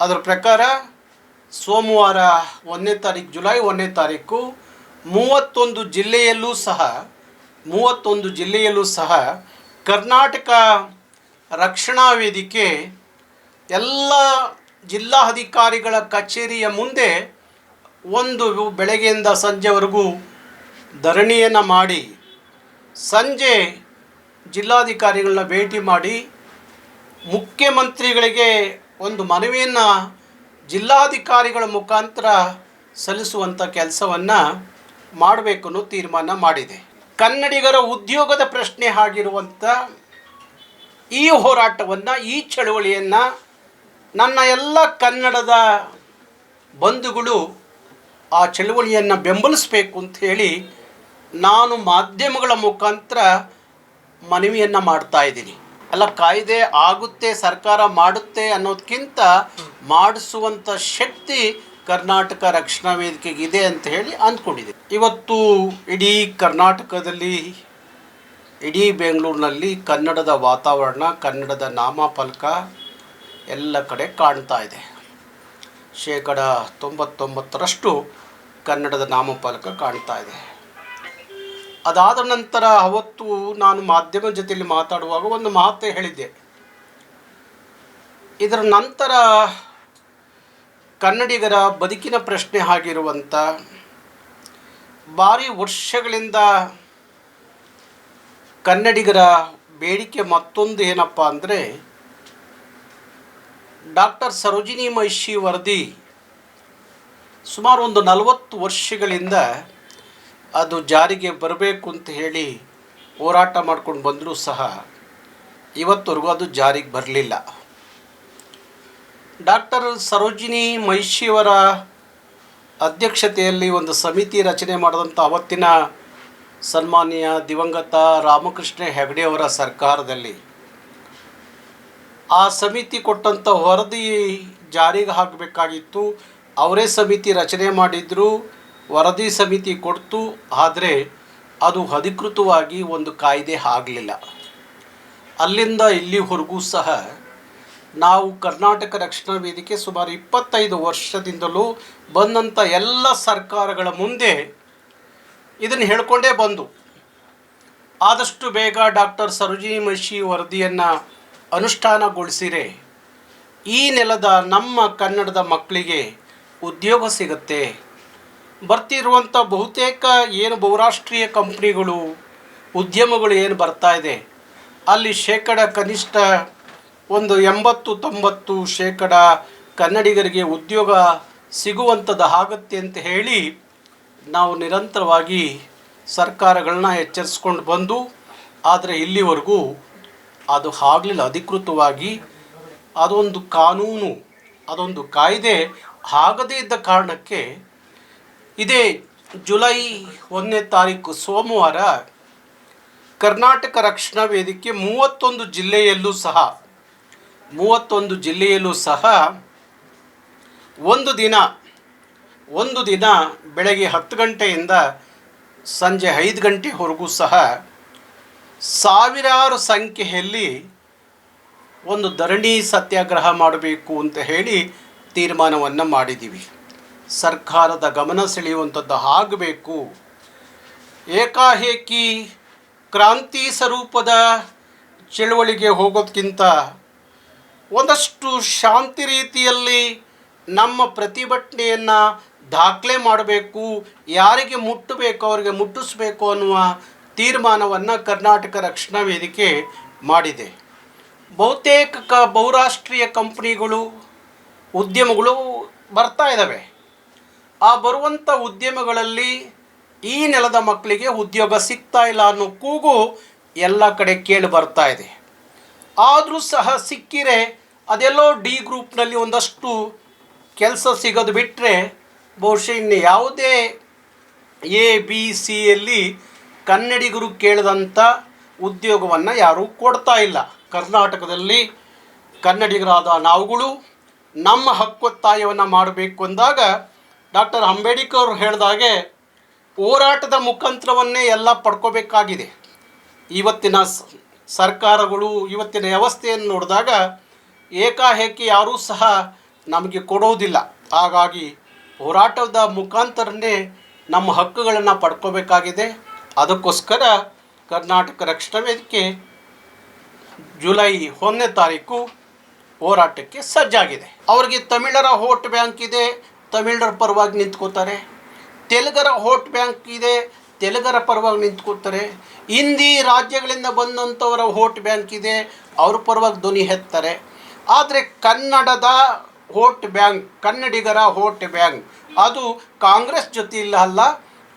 ಅದರ ಪ್ರಕಾರ ಸೋಮವಾರ ಒಂದನೇ ತಾರೀಕು, ಜುಲೈ ಒಂದನೇ ತಾರೀಕು, ಮೂವತ್ತೊಂದು ಜಿಲ್ಲೆಯಲ್ಲೂ ಸಹ, ಮೂವತ್ತೊಂದು ಜಿಲ್ಲೆಯಲ್ಲೂ ಸಹ ಕರ್ನಾಟಕ ರಕ್ಷಣಾ ವೇದಿಕೆ ಎಲ್ಲ ಜಿಲ್ಲಾಧಿಕಾರಿಗಳ ಕಚೇರಿಯ ಮುಂದೆ ಒಂದು ಬೆಳಗ್ಗೆಯಿಂದ ಸಂಜೆವರೆಗೂ ಧರಣಿಯನ್ನು ಮಾಡಿ, ಸಂಜೆ ಜಿಲ್ಲಾಧಿಕಾರಿಗಳನ್ನ ಭೇಟಿ ಮಾಡಿ, ಮುಖ್ಯಮಂತ್ರಿಗಳಿಗೆ ಒಂದು ಮನವಿಯನ್ನು ಜಿಲ್ಲಾಧಿಕಾರಿಗಳ ಮುಖಾಂತರ ಸಲ್ಲಿಸುವಂಥ ಕೆಲಸವನ್ನು ಮಾಡಬೇಕು ತೀರ್ಮಾನ ಮಾಡಿದೆ. ಕನ್ನಡಿಗರ ಉದ್ಯೋಗದ ಪ್ರಶ್ನೆ ಆಗಿರುವಂಥ ಈ ಹೋರಾಟವನ್ನು, ಈ ಚಳುವಳಿಯನ್ನು ನನ್ನ ಎಲ್ಲ ಕನ್ನಡದ ಬಂಧುಗಳು ಆ ಚಳುವಳಿಯನ್ನು ಬೆಂಬಲಿಸಬೇಕು ಅಂತ ಹೇಳಿ ನಾನು ಮಾಧ್ಯಮಗಳ ಮುಖಾಂತರ ಮನವಿಯನ್ನು ಮಾಡ್ತಾ ಇದ್ದೀನಿ. ಅಲ್ಲ, ಕಾಯ್ದೆ ಆಗುತ್ತೆ, ಸರ್ಕಾರ ಮಾಡುತ್ತೆ ಅನ್ನೋದಕ್ಕಿಂತ ಮಾಡಿಸುವಂಥ ಶಕ್ತಿ ಕರ್ನಾಟಕ ರಕ್ಷಣಾ ವೇದಿಕೆಗೆ ಇದೆ ಅಂತ ಹೇಳಿ ಅಂದ್ಕೊಂಡಿದೆ. ಇವತ್ತು ಇಡೀ ಕರ್ನಾಟಕದಲ್ಲಿ, ಇಡೀ ಬೆಂಗಳೂರಿನಲ್ಲಿ ಕನ್ನಡದ ವಾತಾವರಣ, ಕನ್ನಡದ ನಾಮಫಲಕ ಎಲ್ಲ ಕಡೆ ಕಾಣ್ತಾ ಇದೆ. ಶೇಕಡ ತೊಂಬತ್ತೊಂಬತ್ತರಷ್ಟು ಕನ್ನಡದ ನಾಮಫಲಕ ಕಾಣ್ತಾ ಇದೆ. ಅದಾದ ನಂತರ ಅವತ್ತು ನಾನು ಮಾಧ್ಯಮ ಜೊತೆಯಲ್ಲಿ ಮಾತಾಡುವಾಗ ಒಂದು ಮಾತೇ ಹೇಳಿದ್ದೆ. ಇದರ ನಂತರ ಕನ್ನಡಿಗರ ಬದುಕಿನ ಪ್ರಶ್ನೆ ಆಗಿರುವಂಥ ಭಾರಿ ವರ್ಷಗಳಿಂದ ಕನ್ನಡಿಗರ ಬೇಡಿಕೆ ಮತ್ತೊಂದು ಏನಪ್ಪ ಅಂದರೆ ಡಾಕ್ಟರ್ ಸರೋಜಿನಿ ಮಹಿಷಿ ವರದಿ ಸುಮಾರು ಒಂದು ನಲವತ್ತು ವರ್ಷಗಳಿಂದ ಅದು ಜಾರಿಗೆ ಬರಬೇಕು ಅಂತ ಹೇಳಿ ಹೋರಾಟ ಮಾಡ್ಕೊಂಡು ಬಂದರೂ ಸಹ ಇವತ್ತವರೆಗೂ ಅದು ಜಾರಿಗೆ ಬರಲಿಲ್ಲ. ಡಾಕ್ಟರ್ ಸರೋಜಿನಿ ಮಹಿಷಿಯವರ ಅಧ್ಯಕ್ಷತೆಯಲ್ಲಿ ಒಂದು ಸಮಿತಿ ರಚನೆ ಮಾಡಿದಂಥ ಅವತ್ತಿನ ಸನ್ಮಾನ್ಯ ದಿವಂಗತ ರಾಮಕೃಷ್ಣ ಹೆಗಡೆಯವರ ಸರ್ಕಾರದಲ್ಲಿ ಆ ಸಮಿತಿ ಕೊಟ್ಟಂಥ ವರದಿ ಜಾರಿಗೆ ಹಾಕಬೇಕಾಗಿತ್ತು. ಅವರೇ ಸಮಿತಿ ರಚನೆ ಮಾಡಿದ್ರು. ವರದಿ ಸಮಿತಿ ಕೊಡ್ತು, ಆದರೆ ಅದು ಅಧಿಕೃತವಾಗಿ ಒಂದು ಕಾಯ್ದೆ ಆಗಲಿಲ್ಲ. ಅಲ್ಲಿಂದ ಇಲ್ಲಿವರೆಗೂ ಸಹ ನಾವು ಕರ್ನಾಟಕ ರಕ್ಷಣಾ ವೇದಿಕೆ ಸುಮಾರು ಇಪ್ಪತ್ತೈದು ವರ್ಷದಿಂದಲೂ ಬಂದಂಥ ಎಲ್ಲ ಸರ್ಕಾರಗಳ ಮುಂದೆ ಇದನ್ನು ಹೇಳ್ಕೊಂಡೇ ಬಂದು. ಆದಷ್ಟು ಬೇಗ ಡಾಕ್ಟರ್ ಸರೋಜಿ ಮಹಿಷಿ ವರದಿಯನ್ನು ಅನುಷ್ಠಾನಗೊಳಿಸಿರೆ ಈ ನೆಲದ ನಮ್ಮ ಕನ್ನಡದ ಮಕ್ಕಳಿಗೆ ಉದ್ಯೋಗ ಸಿಗುತ್ತೆ. ಬರ್ತಿರುವಂಥ ಬಹುತೇಕ ಏನು ಬಹುರಾಷ್ಟ್ರೀಯ ಕಂಪ್ನಿಗಳು, ಉದ್ಯಮಗಳು ಏನು ಬರ್ತಾ ಇದೆ, ಅಲ್ಲಿ ಶೇಕಡ ಕನಿಷ್ಠ ಒಂದು ಎಂಬತ್ತು ತೊಂಬತ್ತು ಶೇಕಡ ಕನ್ನಡಿಗರಿಗೆ ಉದ್ಯೋಗ ಸಿಗುವಂಥದ್ದು ಆಗತ್ತೆ ಅಂತ ಹೇಳಿ ನಾವು ನಿರಂತರವಾಗಿ ಸರ್ಕಾರಗಳನ್ನ ಎಚ್ಚರಿಸ್ಕೊಂಡು ಬಂದು, ಆದರೆ ಇಲ್ಲಿವರೆಗೂ ಅದು ಆಗಲಿಲ್ಲ. ಅಧಿಕೃತವಾಗಿ ಅದೊಂದು ಕಾನೂನು, ಅದೊಂದು ಕಾಯ್ದೆ ಆಗದೇ ಇದ್ದ ಕಾರಣಕ್ಕೆ ಇದೇ ಜುಲೈ ಒಂದನೇ ತಾರೀಕು ಸೋಮವಾರ ಕರ್ನಾಟಕ ರಕ್ಷಣಾ ವೇದಿಕೆ ಮೂವತ್ತೊಂದು ಜಿಲ್ಲೆಯಲ್ಲೂ ಸಹ, ಮೂವತ್ತೊಂದು ಜಿಲ್ಲೆಯಲ್ಲೂ ಸಹ ಒಂದು ದಿನ ಒಂದು ದಿನ ಬೆಳಗ್ಗೆ ಹತ್ತು ಗಂಟೆಯಿಂದ ಸಂಜೆ ಐದು ಗಂಟೆವರೆಗೂ ಸಹ ಸಾವಿರಾರು ಸಂಖ್ಯೆಯಲ್ಲಿ ಒಂದು ಧರಣಿ ಸತ್ಯಾಗ್ರಹ ಮಾಡಬೇಕು ಅಂತ ಹೇಳಿ ತೀರ್ಮಾನವನ್ನು ಮಾಡಿದ್ದೀವಿ. ಸರ್ಕಾರದ ಗಮನ ಸೆಳೆಯುವಂಥದ್ದು ಆಗಬೇಕು. ಏಕಾಏಕಿ ಕ್ರಾಂತಿ ಸ್ವರೂಪದ ಚಳುವಳಿಗೆ ಹೋಗೋದಕ್ಕಿಂತ ಒಂದಷ್ಟು ಶಾಂತಿ ರೀತಿಯಲ್ಲಿ ನಮ್ಮ ಪ್ರತಿಭಟನೆಯನ್ನು ದಾಖಲೆ ಮಾಡಬೇಕು, ಯಾರಿಗೆ ಮುಟ್ಟಬೇಕು, ಅವರಿಗೆ ಮುಟ್ಟಿಸ್ಬೇಕು ಅನ್ನುವ ತೀರ್ಮಾನವನ್ನು ಕರ್ನಾಟಕ ರಕ್ಷಣಾ ವೇದಿಕೆ ಮಾಡಿದೆ. ಬಹುತೇಕ ಬಹುರಾಷ್ಟ್ರೀಯ ಕಂಪ್ನಿಗಳು, ಉದ್ಯಮಗಳು ಬರ್ತಾ ಇದ್ದಾವೆ ಆ ಬರುವಂಥ ಉದ್ಯಮಗಳಲ್ಲಿ ಈ ನೆಲದ ಮಕ್ಕಳಿಗೆ ಉದ್ಯೋಗ ಸಿಗ್ತಾ ಇಲ್ಲ ಅನ್ನೋ ಕೂಗು ಎಲ್ಲ ಕಡೆ ಕೇಳಿ ಬರ್ತಾ ಇದೆ. ಆದರೂ ಸಹ ಸಿಕ್ಕಿರೆ ಅದೆಲ್ಲೋ ಡಿ ಗ್ರೂಪ್ನಲ್ಲಿ ಒಂದಷ್ಟು ಕೆಲಸ ಸಿಗೋದು ಬಿಟ್ಟರೆ ಬಹುಶಃ ಇನ್ನು ಯಾವುದೇ ಎ, ಬಿ, ಸಿಯಲ್ಲಿ ಕನ್ನಡಿಗರು ಕೇಳಿದಂಥ ಉದ್ಯೋಗವನ್ನು ಯಾರೂ ಕೊಡ್ತಾ ಇಲ್ಲ. ಕರ್ನಾಟಕದಲ್ಲಿ ಕನ್ನಡಿಗರಾದ ನಾವುಗಳು ನಮ್ಮ ಹಕ್ಕೊತ್ತಾಯವನ್ನು ಮಾಡಬೇಕು ಅಂದಾಗ ಡಾಕ್ಟರ್ ಅಂಬೇಡ್ಕರ್ ಹೇಳಿದಾಗೆ ಹೋರಾಟದ ಮುಖಾಂತರವನ್ನೇ ಎಲ್ಲ ಪಡ್ಕೋಬೇಕಾಗಿದೆ. ಇವತ್ತಿನ ಸರ್ಕಾರಗಳು, ಇವತ್ತಿನ ವ್ಯವಸ್ಥೆಯನ್ನು ನೋಡಿದಾಗ ಏಕಾಏಕಿ ಯಾರೂ ಸಹ ನಮಗೆ ಕೊಡೋದಿಲ್ಲ. ಹಾಗಾಗಿ ಹೋರಾಟದ ಮುಖಾಂತರನೇ ನಮ್ಮ ಹಕ್ಕುಗಳನ್ನು ಪಡ್ಕೋಬೇಕಾಗಿದೆ. ಅದಕ್ಕೋಸ್ಕರ ಕರ್ನಾಟಕ ರಕ್ಷಣಾ ವೇದಿಕೆ ಜುಲೈ ಒಂದನೇ ತಾರೀಕು ಹೋರಾಟಕ್ಕೆ ಸಜ್ಜಾಗಿದೆ. ಅವರಿಗೆ ತಮಿಳರ ವೋಟ್ ಬ್ಯಾಂಕ್ ಇದೆ ತಮಿಳರ ಪರವಾಗಿ ನಿಂತ್ಕೋತಾರೆ. ತೆಲುಗರ ಹೋಟ್ ಬ್ಯಾಂಕ್ ಇದೆ, ತೆಲುಗರ ಪರವಾಗಿ ನಿಂತ್ಕೋತಾರೆ. ಹಿಂದಿ ರಾಜ್ಯಗಳಿಂದ ಬಂದಂಥವರ ವೋಟ್ ಬ್ಯಾಂಕ್ ಇದೆ, ಅವ್ರ ಪರವಾಗಿ ಧ್ವನಿ ಹೆತ್ತಾರೆ. ಆದರೆ ಕನ್ನಡದ ಹೋಟ್ ಬ್ಯಾಂಕ್, ಕನ್ನಡಿಗರ ಹೋಟ್ ಬ್ಯಾಂಕ್, ಅದು ಕಾಂಗ್ರೆಸ್ ಜೊತೆಯಲ್ಲಿ ಅಲ್ಲ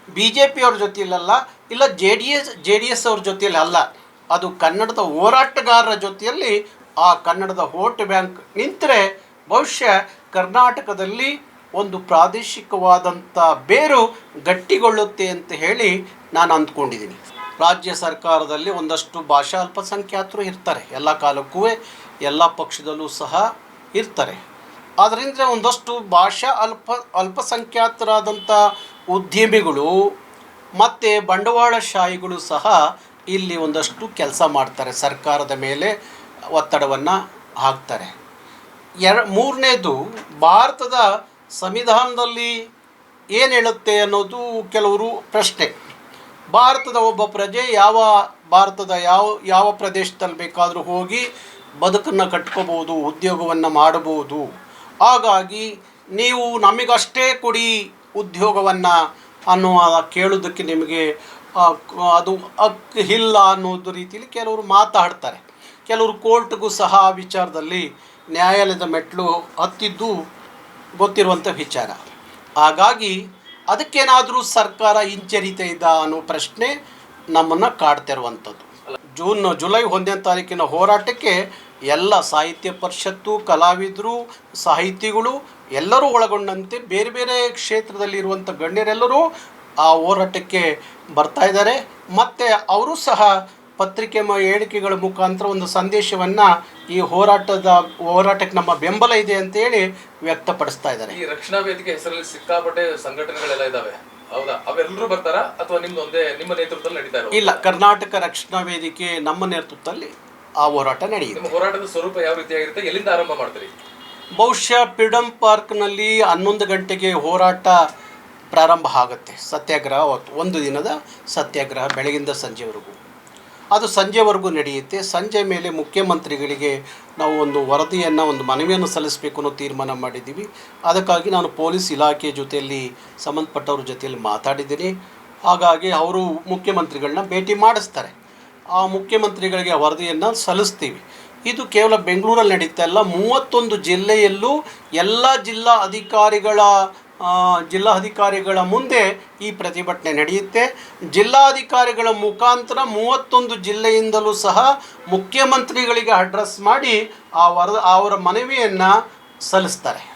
ಬಿ ಜೆ ಪಿಯವ್ರ ಇಲ್ಲಲ್ಲ ಇಲ್ಲ J D S, J D S ಅವ್ರ ಜೊತೆಯಲ್ಲಿ ಅಲ್ಲ. ಅದು ಕನ್ನಡದ ಹೋರಾಟಗಾರರ ಜೊತೆಯಲ್ಲಿ ಆ ಕನ್ನಡದ ಹೋಟ್ ಬ್ಯಾಂಕ್ ನಿಂತರೆ ಬಹುಶಃ ಕರ್ನಾಟಕದಲ್ಲಿ ಒಂದು ಪ್ರಾದೇಶಿಕವಾದಂಥ ಬೇರು ಗಟ್ಟಿಗೊಳ್ಳುತ್ತೆ ಅಂತ ಹೇಳಿ ನಾನು ಅಂದ್ಕೊಂಡಿದ್ದೀನಿ. ರಾಜ್ಯ ಸರ್ಕಾರದಲ್ಲಿ ಒಂದಷ್ಟು ಭಾಷಾ ಅಲ್ಪಸಂಖ್ಯಾತರು ಇರ್ತಾರೆ. ಎಲ್ಲ ಕಾಲಕ್ಕೂ, ಎಲ್ಲ ಪಕ್ಷದಲ್ಲೂ ಸಹ ಇರ್ತಾರೆ. ಆದ್ದರಿಂದ ಒಂದಷ್ಟು ಭಾಷಾ ಅಲ್ಪ ಅಲ್ಪಸಂಖ್ಯಾತರಾದಂಥ ಉದ್ಯಮಿಗಳು ಮತ್ತು ಬಂಡವಾಳಶಾಹಿಗಳು ಸಹ ಇಲ್ಲಿ ಒಂದಷ್ಟು ಕೆಲಸ ಮಾಡ್ತಾರೆ. ಸರ್ಕಾರದ ಮೇಲೆ ಒತ್ತಡವನ್ನು ಹಾಕ್ತಾರೆ. ಎರ, ಮೂರನೇದು, ಭಾರತದ ಸಂವಿಧಾನದಲ್ಲಿ ಏನು ಹೇಳುತ್ತೆ ಅನ್ನೋದು ಕೆಲವರು ಪ್ರಶ್ನೆ. ಭಾರತದ ಒಬ್ಬ ಪ್ರಜೆ ಯಾವ ಭಾರತದ ಯಾವ ಯಾವ ಪ್ರದೇಶದಲ್ಲಿ ಬೇಕಾದರೂ ಹೋಗಿ ಬದುಕನ್ನು ಕಟ್ಕೋಬೋದು ಉದ್ಯೋಗವನ್ನು ಮಾಡಬಹುದು. ಹಾಗಾಗಿ ನೀವು ನಮಗಷ್ಟೇ ಕೊಡಿ ಉದ್ಯೋಗವನ್ನು ಅನ್ನುವ ಕೇಳೋದಕ್ಕೆ ನಿಮಗೆ ಅದು ಹಕ್ಕು ಇಲ್ಲ ಅನ್ನೋದು ರೀತಿಯಲ್ಲಿ ಕೆಲವರು ಮಾತಾಡ್ತಾರೆ. ಕೆಲವರು ಕೋರ್ಟ್ಗೂ ಸಹ ವಿಚಾರದಲ್ಲಿ ನ್ಯಾಯಾಲಯದ ಮೆಟ್ಟಲು ಹತ್ತಿದ್ದು ಗೊತ್ತಿರುವಂಥ ವಿಚಾರ. ಹಾಗಾಗಿ ಅದಕ್ಕೇನಾದರೂ ಸರ್ಕಾರ ಹಿಂಜರಿತ ಇದ್ದ ಅನ್ನೋ ಪ್ರಶ್ನೆ ನಮ್ಮನ್ನು ಕಾಡ್ತಿರುವಂಥದ್ದು ಜೂನ್, ಜುಲೈ ಒಂದನೇ ತಾರೀಕಿನ ಹೋರಾಟಕ್ಕೆ ಎಲ್ಲ ಸಾಹಿತ್ಯ ಪರಿಷತ್ತು, ಕಲಾವಿದರು, ಸಾಹಿತಿಗಳು ಎಲ್ಲರೂ ಒಳಗೊಂಡಂತೆ ಬೇರೆ ಬೇರೆ ಕ್ಷೇತ್ರದಲ್ಲಿರುವಂಥ ಗಣ್ಯರೆಲ್ಲರೂ ಆ ಹೋರಾಟಕ್ಕೆ ಬರ್ತಾ ಇದ್ದಾರೆ. ಮತ್ತು ಅವರು ಸಹ ಪತ್ರಿಕೆ ಹೇಳಿಕೆಗಳ ಮುಖಾಂತರ ಒಂದು ಸಂದೇಶವನ್ನು ಈ ಹೋರಾಟದ ಹೋರಾಟಕ್ಕೆ ನಮ್ಮ ಬೆಂಬಲ ಇದೆ ಅಂತೇಳಿ ವ್ಯಕ್ತಪಡಿಸ್ತಾ ಇದ್ದಾರೆ. ಈ ರಕ್ಷಣಾ ವೇದಿಕೆ ಹೆಸರಲ್ಲಿ ಸಿಕ್ಕಾಪಟ್ಟೆ ಸಂಘಟನೆಗಳೆಲ್ಲ ಇದ್ದಾವೆ ಹೌದಾ? ಅವೆಲ್ಲರೂ ಬರ್ತಾರಾ? ಅಥವಾ ನಿಮ್ದು ಒಂದೇ ನಿಮ್ಮ ನೇತೃತ್ವದಲ್ಲಿ ನಡೀತಾ ಇರೋ ಇಲ್ಲ ಕರ್ನಾಟಕ ರಕ್ಷಣಾ ವೇದಿಕೆ ನಮ್ಮ ನೇತೃತ್ವದಲ್ಲಿ ಆ ಹೋರಾಟ ನಡೆಯುತ್ತೆ. ನಿಮ್ಮ ಹೋರಾಟದ ಸ್ವರೂಪ ಯಾವ ರೀತಿಯಾಗಿರುತ್ತೆ? ಎಲ್ಲಿಂದ ಆರಂಭ ಮಾಡ್ತೀರಿ? ಬಹುಶಃ ಫ್ರೀಡಮ್ ಪಾರ್ಕ್ನಲ್ಲಿ ಹನ್ನೊಂದು ಗಂಟೆಗೆ ಹೋರಾಟ ಪ್ರಾರಂಭ ಆಗುತ್ತೆ. ಸತ್ಯಾಗ್ರಹ ಒಂದು ದಿನದ ಸತ್ಯಾಗ್ರಹ ಬೆಳಗಿಂದ ಸಂಜೆವರೆಗೂ. ಅದು ಸಂಜೆವರೆಗೂ ನಡೆಯುತ್ತೆ. ಸಂಜೆ ಮೇಲೆ ಮುಖ್ಯಮಂತ್ರಿಗಳಿಗೆ ನಾವು ಒಂದು ವರದಿಯನ್ನು, ಒಂದು ಮನವಿಯನ್ನು ಸಲ್ಲಿಸಬೇಕು ಅನ್ನೋ ತೀರ್ಮಾನ ಮಾಡಿದ್ದೀವಿ. ಅದಕ್ಕಾಗಿ ನಾನು ಪೊಲೀಸ್ ಇಲಾಖೆ ಜೊತೆಯಲ್ಲಿ ಸಂಬಂಧಪಟ್ಟವ್ರ ಜೊತೆಯಲ್ಲಿ ಮಾತಾಡಿದ್ದೀನಿ. ಹಾಗಾಗಿ ಅವರು ಮುಖ್ಯಮಂತ್ರಿಗಳನ್ನ ಭೇಟಿ ಮಾಡಿಸ್ತಾರೆ. ಆ ಮುಖ್ಯಮಂತ್ರಿಗಳಿಗೆ ವರದಿಯನ್ನು ಸಲ್ಲಿಸ್ತೀವಿ. ಇದು ಕೇವಲ ಬೆಂಗಳೂರಲ್ಲಿ ನಡೀತಾ ಇಲ್ಲ. ಮೂವತ್ತೊಂದು ಜಿಲ್ಲೆಯಲ್ಲೂ ಎಲ್ಲ ಜಿಲ್ಲಾ ಅಧಿಕಾರಿಗಳ ಜಿಲ್ಲಾಧಿಕಾರಿಗಳ ಮುಂದೆ ಈ ಪ್ರತಿಭಟನೆ ನಡೆಯುತ್ತೆ. ಜಿಲ್ಲಾಧಿಕಾರಿಗಳ ಮುಖಾಂತರ ಮೂವತ್ತೊಂದು ಜಿಲ್ಲೆಯಿಂದಲೂ ಸಹ ಮುಖ್ಯಮಂತ್ರಿಗಳಿಗೆ ಅಡ್ರೆಸ್ ಮಾಡಿ ಆ ವರದ ಅವರ ಮನವಿಯನ್ನು ಸಲ್ಲಿಸ್ತಾರೆ.